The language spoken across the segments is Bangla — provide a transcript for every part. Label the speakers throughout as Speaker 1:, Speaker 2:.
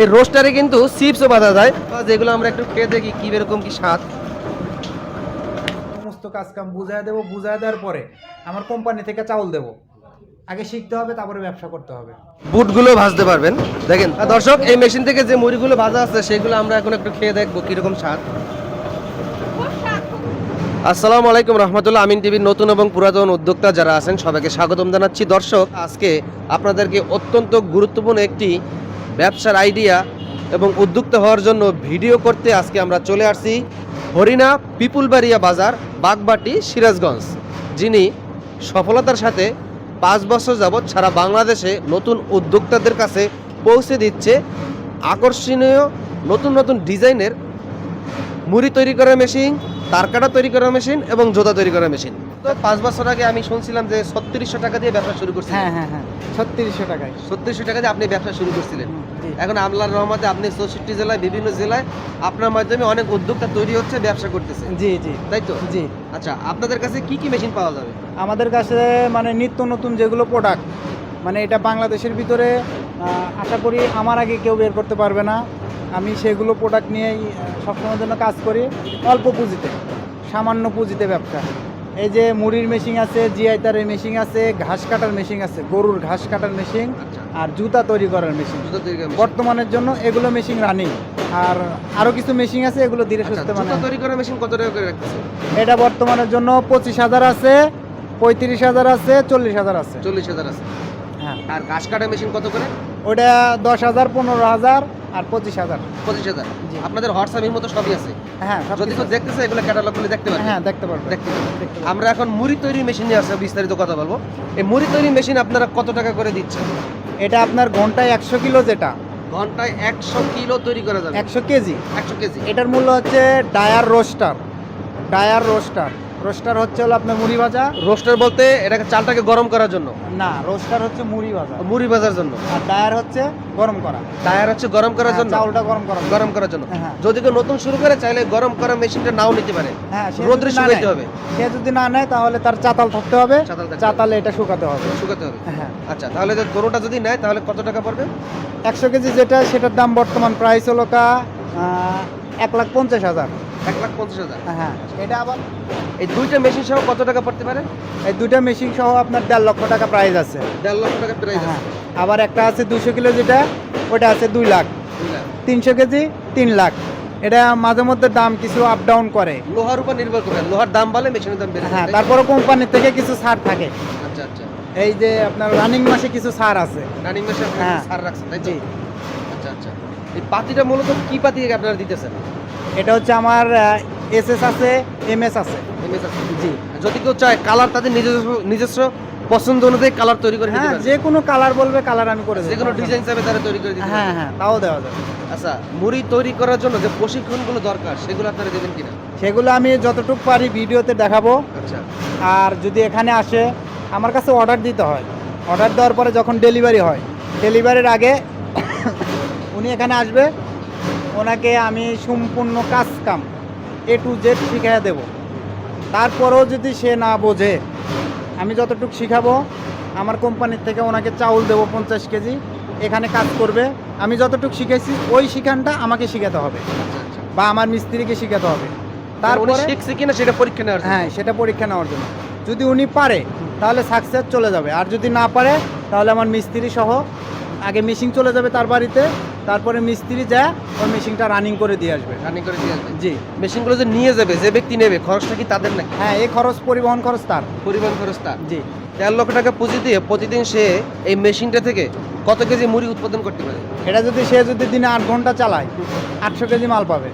Speaker 1: এই রোস্টারে কিন্তু চিপসও বাঁধা যায়। যেগুলো আমরা একটু খেয়ে দেখি কি এরকম কি স্বাদ।
Speaker 2: সমস্ত কাজ কাম বুঝাই দেবো বুঝায় দেওয়ার পরে আমার কোম্পানি থেকে চাউল দেবো। আগে শিখতে হবে তারপরে ব্যবসা করতে হবে।
Speaker 1: বুটগুলো ভাজতে পারবেন। দেখেন দর্শক এই মেশিন থেকে যে মুড়িগুলো ভাজা আছে সেগুলো আমরা এখন একটু খেয়ে দেখব কীরকম স্বাদ। আসসালামু আলাইকুম রহমতুল্লাহ আমিন টিভির নতুন এবং পুরাতন উদ্যোক্তা যারা আছেন সবাইকে স্বাগতম জানাচ্ছি। দর্শক আজকে আপনাদেরকে অত্যন্ত গুরুত্বপূর্ণ একটি ব্যবসার আইডিয়া এবং উদ্যোক্তা হওয়ার জন্য ভিডিও করতে আজকে আমরা চলে আসছি হরিণা পিপুলবাড়িয়া বাজার, বাগবাটি, সিরাজগঞ্জ। যিনি সফলতার সাথে পাঁচ বছর যাবৎ সারা বাংলাদেশে নতুন উদ্যোক্তাদের কাছে পৌঁছে দিচ্ছে। আকর্ষণীয় নতুন নতুন ডিজাইনের মুড়ি তৈরি করার মেশিন, তারকাটা তৈরি করার মেশিন এবং জোতা তৈরি করার মেশিন। পাঁচ বছর আগে আমি শুনছিলাম যে ছত্রিশশো টাকা দিয়ে ব্যবসা শুরু করছিলেন।
Speaker 2: হ্যাঁ হ্যাঁ হ্যাঁ ছত্রিশশো টাকায়।
Speaker 1: ছত্রিশশো টাকা দিয়ে আপনি ব্যবসা শুরু করছিলেন। এখন আল্লাহর রহমতে আপনি চৌষট্টি জেলায় বিভিন্ন জেলায় আপনার মাধ্যমে অনেক উদ্যোক্তা তৈরি হচ্ছে ব্যবসা করতেছে।
Speaker 2: জি জি।
Speaker 1: তাই তো?
Speaker 2: জি।
Speaker 1: আচ্ছা আপনাদের কাছে কি কি মেশিন পাওয়া যাবে?
Speaker 2: আমাদের কাছে মানে নিত্য নতুন যেগুলো প্রোডাক্ট মানে এটা বাংলাদেশের ভিতরে আশা করি আমার আগে কেউ বের করতে পারবে না। আমি সেগুলো প্রোডাক্ট নিয়েই সবসময়ের জন্য কাজ করি। অল্প পুঁজিতে সামান্য পুঁজিতে ব্যবসা। এই যে মুড়ির মেশিন আছে জিআই তারের মেশিন আছে ঘাস কাটার মেশিন আছে গরুর ঘাস কাটার মেশিন
Speaker 1: আচ্ছা।
Speaker 2: আর জুতা তৈরি করার মেশিন। বর্তমানের জন্য এগুলো মেশিন রানিং আর আরও কিছু মেশিন আছে এগুলো ধীরে
Speaker 1: আচ্ছা,
Speaker 2: সুস্থে মানে
Speaker 1: তৈরি করার মেশিন কত টাকা করে রাখতেছে?
Speaker 2: এটা বর্তমানের জন্য পঁচিশ হাজার আছে পঁয়ত্রিশ হাজার আছে চল্লিশ হাজার আছে।
Speaker 1: চল্লিশ হাজার আছে।
Speaker 2: হ্যাঁ।
Speaker 1: আর ঘাস কাটার মেশিন কত করে?
Speaker 2: ওটা দশ হাজার পনেরো হাজার আর পঁচিশ হাজার।
Speaker 1: পঁচিশ হাজার। আপনাদের হোয়াটসঅ্যাপের মতো সবই আছে?
Speaker 2: হ্যাঁ
Speaker 1: যদি কেউ
Speaker 2: কিছু-
Speaker 1: দেখতেছে এগুলো ক্যাটালগগুলো দেখতে পারবে।
Speaker 2: হ্যাঁ দেখতে পারবেন
Speaker 1: দেখতে পারবে।
Speaker 2: পারবেন।
Speaker 1: আমরা এখন মুড়ি তৈরি মেশিন নিয়ে আসছে বিস্তারিত কথা বলব। এই মুড়ি তৈরি মেশিন আপনারা কত টাকা করে দিচ্ছেন?
Speaker 2: এটা আপনার ঘন্টায় একশো কিলো যেটা।
Speaker 1: ঘন্টায় একশো কিলো তৈরি করা যাবে।
Speaker 2: একশো কেজি।
Speaker 1: একশো কেজি।
Speaker 2: এটার মূল্য হচ্ছে Dier roaster. Dier roaster. Roaster হচ্ছে হলো আপনার মুড়ি ভাজা।
Speaker 1: রোস্টার বলতে এটাকে চালটাকে গরম করার জন্য?
Speaker 2: না রোস্টার হচ্ছে মুড়ি ভাজা।
Speaker 1: মুড়ি ভাজার জন্য?
Speaker 2: আর ডায়ার হচ্ছে গরম করা।
Speaker 1: টায়ার হচ্ছে গরম করার
Speaker 2: হ্যাঁ,
Speaker 1: জন্য?
Speaker 2: চাউলটা গরম করা
Speaker 1: গরম করার জন্য।
Speaker 2: হ্যাঁ।
Speaker 1: যদি কেউ নতুন শুরু করে চাইলে গরম করা মেশিনটা নাও নিতে পারে।
Speaker 2: হ্যাঁ
Speaker 1: রোদ্রে শুকাইতে হবে।
Speaker 2: সে যদি না নেয় তাহলে তার চাতাল থাকতে হবে।
Speaker 1: চাতাল
Speaker 2: এটা শুকাতে হবে।
Speaker 1: শুকাতে হবে।
Speaker 2: হ্যাঁ।
Speaker 1: আচ্ছা তাহলে গরুটা যদি নেয় তাহলে কত টাকা পড়বে?
Speaker 2: একশো কেজি যেটা সেটার দাম বর্তমান প্রাইস হলো কা এক লাখ পঞ্চাশ হাজার।
Speaker 1: এক লাখ পঞ্চাশ হাজার।
Speaker 2: হ্যাঁ। এটা আবার?
Speaker 1: এই দুইটা মেশিন সহ কত টাকা পড়তে পারে?
Speaker 2: এই দুইটা মেশিন সহ আপনার দেড় লক্ষ টাকা প্রাইস আছে।
Speaker 1: দেড় লক্ষ টাকা প্রাইস
Speaker 2: হ্যাঁ। আবার একটা আছে দুশো কিলো যেটা ওটা আছে দুই লাখ। তিনশো কেজি তিন লাখ। এটা মাঝে মধ্যে দাম কিছু আপ ডাউন করে।
Speaker 1: লোহার উপর নির্ভর করে। লোহার দাম বাড়লে মেশিনের দাম বেড়ে
Speaker 2: হ্যাঁ? তারপরে কোম্পানির থেকে কিছু ছাড় থাকে।
Speaker 1: আচ্ছা আচ্ছা।
Speaker 2: এই যে আপনার রানিং মাসে কিছু ছাড় আছে।
Speaker 1: রানিং মেশিন
Speaker 2: হ্যাঁ।
Speaker 1: সার রাখছেন তাই
Speaker 2: জি।
Speaker 1: আচ্ছা আচ্ছা। এই পাতিটা মূলত কি পাতি আপনারা দিতেছেন?
Speaker 2: এটা হচ্ছে আমার এস এস আছে এম এস আছে।
Speaker 1: আছে।
Speaker 2: জি।
Speaker 1: যদি কেউ চায় কালার তাদের নিজস্ব নিজস্ব পছন্দ অনুযায়ী কালার তৈরি করে
Speaker 2: হ্যাঁ যে কোনো কালার বলবে কালার আমি করে
Speaker 1: যে কোনো ডিজাইন হিসাবে তারা তৈরি করে দিতে
Speaker 2: হ্যাঁ হ্যাঁ তাও দেওয়া যাবে।
Speaker 1: আচ্ছা মুড়ি তৈরি করার জন্য যে প্রশিক্ষণগুলো দরকার সেগুলো আপনারা দেবেন কিনা?
Speaker 2: সেগুলো আমি যতটুকু পারি ভিডিওতে দেখাবো।
Speaker 1: আচ্ছা।
Speaker 2: আর যদি এখানে আসে আমার কাছে অর্ডার দিতে হয়। অর্ডার দেওয়ার পরে যখন ডেলিভারি হয় ডেলিভারির আগে উনি এখানে আসবে ওনাকে আমি সম্পূর্ণ কাজ কাম এ টু জেড শিখিয়ে দেব। তারপরেও যদি সে না বোঝে আমি যতটুকু শিখাবো আমার কোম্পানির থেকে ওনাকে চাউল দেবো পঞ্চাশ কেজি এখানে কাজ করবে। আমি যতটুকু শিখেছি ওই শিখানটা আমাকে শিখাতে হবে বা আমার মিস্ত্রিকে শিখাতে হবে।
Speaker 1: তারপরে
Speaker 2: তারপরে
Speaker 1: শিখছে কিনা সেটা পরীক্ষা নেওয়ার
Speaker 2: হ্যাঁ সেটা পরীক্ষা নেওয়ার জন্য। যদি উনি পারে তাহলে সাকসেস চলে যাবে। আর যদি না পারে তাহলে আমার মিস্ত্রি সহ আগে মেশিন চলে যাবে তার বাড়িতে তারপরে মিস্ত্রি যা ওই মেশিনটা রানিং করে দিয়ে আসবে।
Speaker 1: রানিং করে দিয়ে আসবে।
Speaker 2: জি।
Speaker 1: মেশিনগুলো যে নিয়ে যাবে যে ব্যক্তি নেবে খরচটা কি তাদের নাকি?
Speaker 2: হ্যাঁ এই খরচ পরিবহন খরচ তার।
Speaker 1: পরিবহন খরচ তার।
Speaker 2: জি।
Speaker 1: তেরো লক্ষ টাকা পুঁজি দিয়ে প্রতিদিন সে এই মেশিনটা থেকে কত কেজি মুড়ি উৎপাদন করতে পারে?
Speaker 2: এটা যদি সে যদি দিনে আট ঘণ্টা চালায় আটশো কেজি মাল পাবে।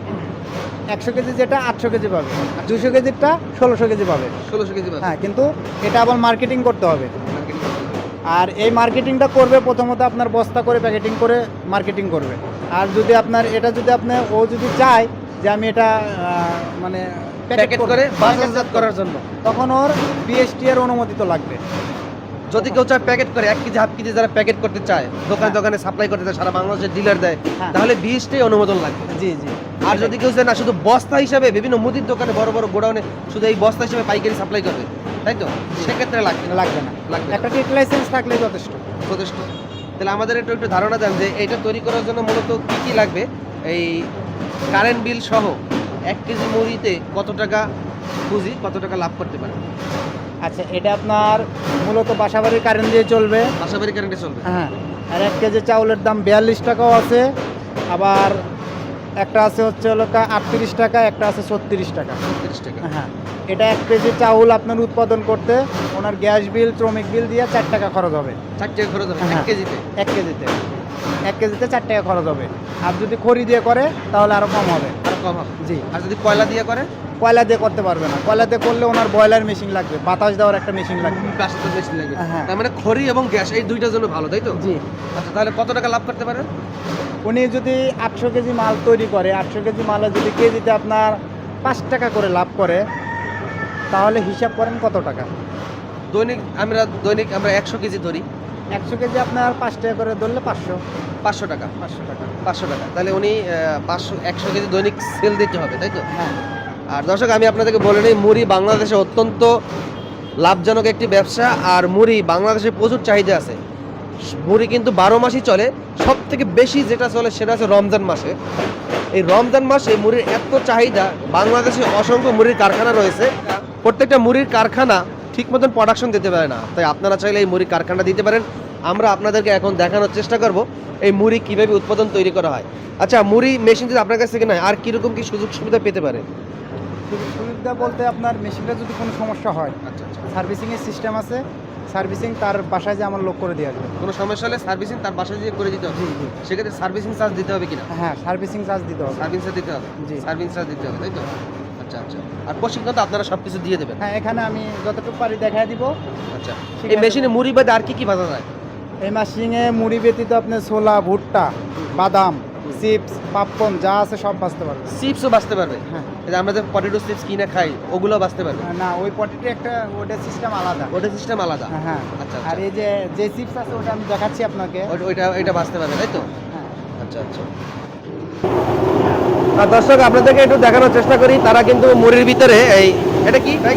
Speaker 2: একশো কেজি যেটা আটশো কেজি পাবে। দুশো কেজিরটা ষোলোশো কেজি পাবে।
Speaker 1: ষোলোশো কেজি পাবে।
Speaker 2: হ্যাঁ কিন্তু এটা আবার মার্কেটিং করতে হবে
Speaker 1: করতে হবে।
Speaker 2: আর এই মার্কেটিংটা করবে প্রথমত আপনার বস্তা করে প্যাকেটিং করে মার্কেটিং করবে। আর যদি আপনার এটা যদি আপনি ও যদি চায় যে আমি এটা মানে
Speaker 1: প্যাকেট করে বাজারজাত করার জন্য।
Speaker 2: তখন ওর বিএসটি এর অনুমতি তো লাগবে।
Speaker 1: যদি কেউ চায় প্যাকেট করে এক কেজি হাফ কেজি যারা প্যাকেট করতে চায় দোকানে দোকানে সাপ্লাই করতে চায় সারা বাংলাদেশের ডিলার দেয়
Speaker 2: হ্যাঁ।
Speaker 1: তাহলে বিশটাই অনুমোদন লাগবে।
Speaker 2: জি জি।
Speaker 1: আর যদি কেউ চায় না শুধু বস্তা হিসাবে বিভিন্ন মুদির দোকানে বড় বড় গোডাউনে শুধু এই বস্তা হিসাবে পাইকারি সাপ্লাই করবে তাই তো? সেক্ষেত্রে লাগবে না।
Speaker 2: লাগবে না।
Speaker 1: লাগবে
Speaker 2: একটা ট্রেড লাইসেন্স থাকলে যথেষ্ট।
Speaker 1: যথেষ্ট। তাহলে আমাদের একটু একটু ধারণা দেন যে এটা তৈরি করার জন্য মূলত কি কি লাগবে? এই কারেন্ট বিল সহ এক কেজি মুড়িতে কত টাকা পুঁজি কত টাকা লাভ করতে পারে?
Speaker 2: আচ্ছা এটা আপনার মূলত বাসাবাড়ির কারেন্ট দিয়ে চলবে।
Speaker 1: বাসাবাড়ি কারেন্টে চলবে।
Speaker 2: হ্যাঁ আর এক কেজি চাউলের দাম বিয়াল্লিশ টাকাও আছে। আবার একটা আছে হচ্ছে হলো আটত্রিশ টাকা একটা আছে ছত্রিশ টাকা।
Speaker 1: তিরিশ টাকা।
Speaker 2: হ্যাঁ। এটা এক কেজি চাউল আপনার উৎপাদন করতে ওনার গ্যাস বিল শ্রমিক বিল দিয়ে চার টাকা খরচ হবে।
Speaker 1: চার টাকা খরচ হবে এক
Speaker 2: হ্যাঁ।
Speaker 1: কেজিতে?
Speaker 2: এক কেজিতে। এক কেজিতে চার টাকা খরচ হবে। আর যদি খড়ি দিয়ে করে তাহলে আরও কম হবে।
Speaker 1: আর কম হবে?
Speaker 2: জি।
Speaker 1: আর যদি কয়লা দিয়ে করে?
Speaker 2: কয়লা দিয়ে করতে পারবে না। কয়লা দিয়ে করলে ওনার বয়লার মেশিন লাগবে বাতাস দেওয়ার একটা মেশিন লাগবে।
Speaker 1: তো বেশি লাগবে।
Speaker 2: হ্যাঁ।
Speaker 1: তার মানে খড়ি এবং গ্যাস এই দুইটার জন্য ভালো তাই তো?
Speaker 2: জি।
Speaker 1: আচ্ছা তাহলে কত টাকা লাভ করতে পারে
Speaker 2: উনি যদি আটশো কেজি মাল তৈরি করে আটশো কেজি মালে যদি কেজিতে আপনার পাঁচ টাকা করে লাভ করে তাহলে হিসাব করেন কত টাকা?
Speaker 1: দৈনিক আমরা দৈনিক আমরা একশো কেজি ধরি।
Speaker 2: একশো কেজি আপনার পাঁচ টাকা করে ধরলে পাঁচশো।
Speaker 1: পাঁচশো টাকা।
Speaker 2: পাঁচশো টাকা।
Speaker 1: পাঁচশো টাকা। তাহলে উনি পাঁচশো একশো কেজি দৈনিক সেল দিতে হবে তাই তো?
Speaker 2: হ্যাঁ।
Speaker 1: আর দর্শক আমি আপনাদেরকে বলে নিই মুড়ি বাংলাদেশে অত্যন্ত লাভজনক একটি ব্যবসা আর মুড়ি বাংলাদেশে প্রচুর চাহিদা আছে। মুড়ি কিন্তু বারো মাসই চলে। সব থেকে বেশি যেটা চলে সেটা হচ্ছে রমজান মাসে। এই রমজান মাসে মুড়ির এত চাহিদা বাংলাদেশে অসংখ্য মুড়ির কারখানা রয়েছে। প্রত্যেকটা মুড়ির কারখানা ঠিক মতন প্রোডাকশন দিতে পারে না। তাই আপনারা চাইলে এই মুড়ির কারখানা দিতে পারেন। আমরা আপনাদেরকে এখন দেখানোর চেষ্টা করব এই মুড়ি কীভাবে উৎপাদন তৈরি করা হয়। আচ্ছা মুড়ি মেশিন যদি আপনার কাছ থেকে নেয় আর কীরকম কি সুযোগ সুবিধা পেতে পারে?
Speaker 2: সুযোগ সুবিধা বলতে আপনার মেশিনটা যদি কোনো সমস্যা হয়
Speaker 1: আচ্ছা আচ্ছা।
Speaker 2: সার্ভিসিংয়ের সিস্টেম আছে। সার্ভিসিং তার বাসায় যে আমার লোক করে দেওয়া যাবে
Speaker 1: কোনো সমস্যা হলে সার্ভিসিং তার বাসায় দিয়ে করে দিতে হবে? সেক্ষেত্রে সার্ভিসিং চার্জ দিতে হবে কিনা?
Speaker 2: হ্যাঁ সার্ভিসিং চার্জ দিতে হবে।
Speaker 1: সার্ভিং চার্জ দিতে হবে।
Speaker 2: জি।
Speaker 1: সার্ভিং চার্জ দিতে হবে তাই তো? আচ্ছা আচ্ছা আর প্রশিক্ষণ তো আপনারা সব কিছু দিয়ে দেবেন।
Speaker 2: হ্যাঁ এখানে আমি যতটুকু পারি দেখাই দিব।
Speaker 1: আচ্ছা। এই মেশিনে মুড়ি বাদে আর কি কি ভাজা যায়?
Speaker 2: এই মেশিনে মুড়ি ব্যতীত আপনার ছোলা ভুট্টা বাদাম চিপস পাপকর্ন যা আছে সব বাঁচতে পারবে
Speaker 1: চিপসও বাঁচতে পারবে?
Speaker 2: হ্যাঁ।
Speaker 1: আমরা যে পটেটো চিপস কিনে খাই ওগুলো বাঁচতে পারবে?
Speaker 2: না ওই পটেটো একটা ওটার সিস্টেম আলাদা।
Speaker 1: ওটা সিস্টেম আলাদা?
Speaker 2: হ্যাঁ
Speaker 1: আচ্ছা
Speaker 2: আর
Speaker 1: আচ্ছা
Speaker 2: এই যে যে চিপস আছে ওটা আমি দেখাচ্ছি আপনাকে।
Speaker 1: ওইটা ওইটা বাঁচতে পারবে তাই তো?
Speaker 2: হ্যাঁ।
Speaker 1: আচ্ছা আচ্ছা। আর দর্শক আপনাদেরকে একটু দেখানোর চেষ্টা করি তারা কিন্তু মুড়ির ভিতরে এই এটা কি? ভাই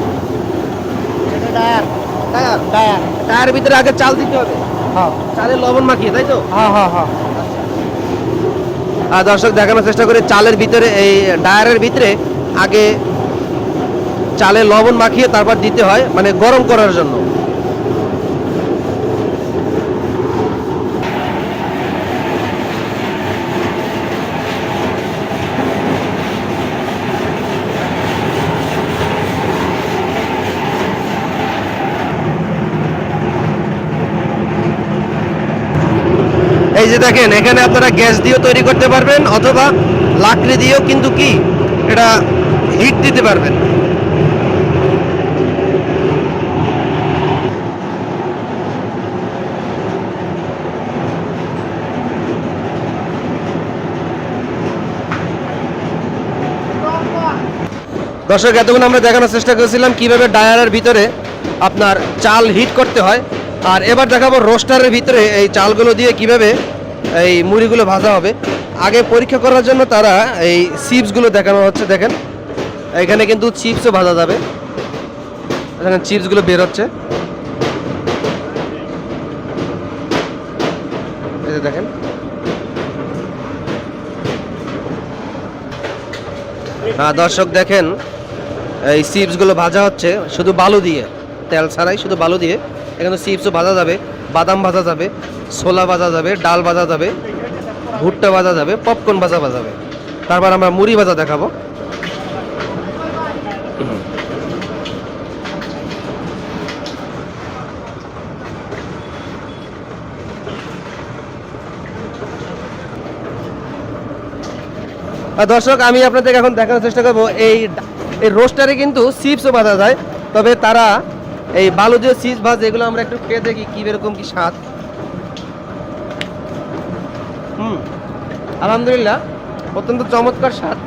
Speaker 2: এটা টায়ার
Speaker 1: টায়ার
Speaker 2: টায়ার।
Speaker 1: টায়ারের ভিতরে আগে চাল দিতে হবে।
Speaker 2: হ্যাঁ।
Speaker 1: চালের লবণ মাখিয়ে তাই তো?
Speaker 2: হ্যাঁ হ্যাঁ হ্যাঁ।
Speaker 1: আর দর্শক দেখানোর চেষ্টা করি চালের ভিতরে এই ডায়ারের ভিতরে আগে চালে লবণ মাখিয়ে তারপর দিতে হয় মানে গরম করার জন্য। যে দেখেন, এখানে আপনারা গ্যাস দিয়েও তৈরি করতে পারবেন অথবা লাকড়ি দিয়েও কিন্তু কি এটা হিট দিতে পারবেন। দর্শক, এতক্ষণ আমরা দেখানোর চেষ্টা করেছিলাম কীভাবে ডায়ারের ভিতরে আপনার চাল হিট করতে হয়। আর এবার দেখাবো রোস্টারের ভিতরে এই চালগুলো দিয়ে কীভাবে এই মুড়িগুলো ভাজা হবে। আগে পরীক্ষা করার জন্য তারা এই চিপসগুলো দেখানো হচ্ছে, দেখেন। এখানে কিন্তু চিপসও ভাজা যাবে। এখানে চিপসগুলো বের হচ্ছে। দেখেন। হ্যাঁ দর্শক দেখেন, এই চিপসগুলো ভাজা হচ্ছে। শুধু বালু দিয়ে, তেল ছাড়াই শুধু বালু দিয়ে এখানে চিপসও ভাজা যাবে। বাদাম ভাজা যাবে, ছোলা ভাজা যাবে, ডাল ভাজা যাবে, ভুট্টা ভাজা যাবে পপকর্ন ভাজা ভাজা যাবে। তারপর আমরা মুড়ি ভাজা দেখাবো। দর্শক, আমি আপনাদের এখন দেখানোর চেষ্টা করব, এই রোস্টারে কিন্তু চিপসও বাঁধা যায়, তবে তারা এই বালু দিয়ে চিপস ভাজে, এগুলো আমরা একটু খেয়ে দেখি কি এরকম কি স্বাদ। হুম, আলহামদুলিল্লাহ, অত্যন্ত চমৎকার স্বাদ।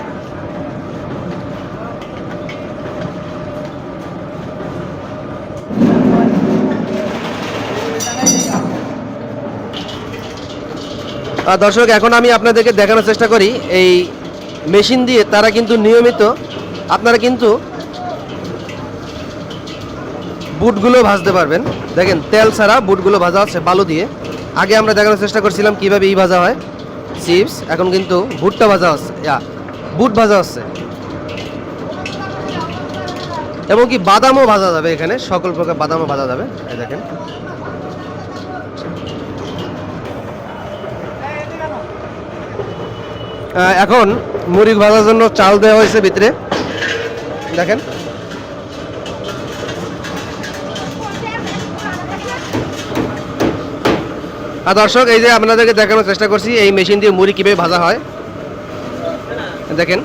Speaker 1: দর্শক, এখন আমি আপনাদেরকে দেখানোর চেষ্টা করি, এই মেশিন দিয়ে তারা কিন্তু নিয়মিত, আপনারা কিন্তু বুটগুলো ভাজতে পারবেন। দেখেন, তেল ছাড়া বুটগুলো ভাজা আছে বালু দিয়ে। আগে আমরা দেখানোর চেষ্টা করছিলাম কীভাবে ই ভাজা হয়। চিপস, এখন কিন্তু ভুট্টা ভাজা হচ্ছে বুট ভাজা হচ্ছে এবং কি বাদামও ভাজা যাবে এখানে, সকল প্রকার বাদামও ভাজা যাবে, এই দেখেন। এখন মুড়ি ভাজার জন্য চাল দেওয়া হয়েছে ভিতরে। দেখেন। আর দর্শক, এই যে আপনাদেরকে দেখানোর চেষ্টা করছি, এই মেশিন দিয়ে মুড়ি কীভাবে ভাজা হয়। দেখেন,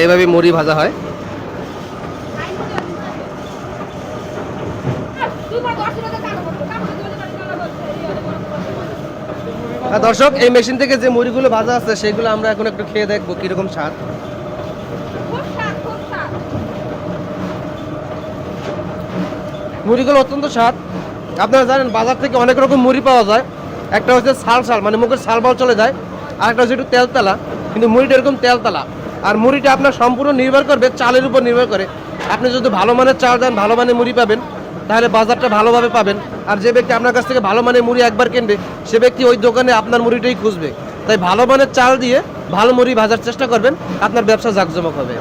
Speaker 1: এইভাবে মুড়ি ভাজা হয়। দর্শক, এই মেশিন থেকে যে মুড়িগুলো ভাজা আছে, সেগুলো আমরা এখন একটু খেয়ে দেখব কীরকম স্বাদ। মুড়িগুলো অত্যন্ত স্বাদ। আপনারা জানেন বাজার থেকে অনেক রকম মুড়ি পাওয়া যায়। একটা হচ্ছে সাল সাল মানে মুখের সাল বাল চলে যায়, আর একটা হচ্ছে একটু তেলতালা কিন্তু মুড়িটা এরকম তেলতালা আর মুড়িটা আপনার সম্পূর্ণ নির্ভর করবে, চালের উপর নির্ভর করে। আপনি যদি ভালো মানের চাল দেন, ভালো মানের মুড়ি পাবেন, তাহলে বাজারটা ভালোভাবে পাবেন। আর যে ব্যক্তি আপনার কাছ থেকে ভালো মানের মুড়ি একবার কিনবে, সে ব্যক্তি ওই দোকানে আপনার মুড়িটাই খুঁজবে। তাই ভালো মানের চাল দিয়ে ভালো মুড়ি ভাজার চেষ্টা করবেন, আপনার ব্যবসা জাকজমক হবে।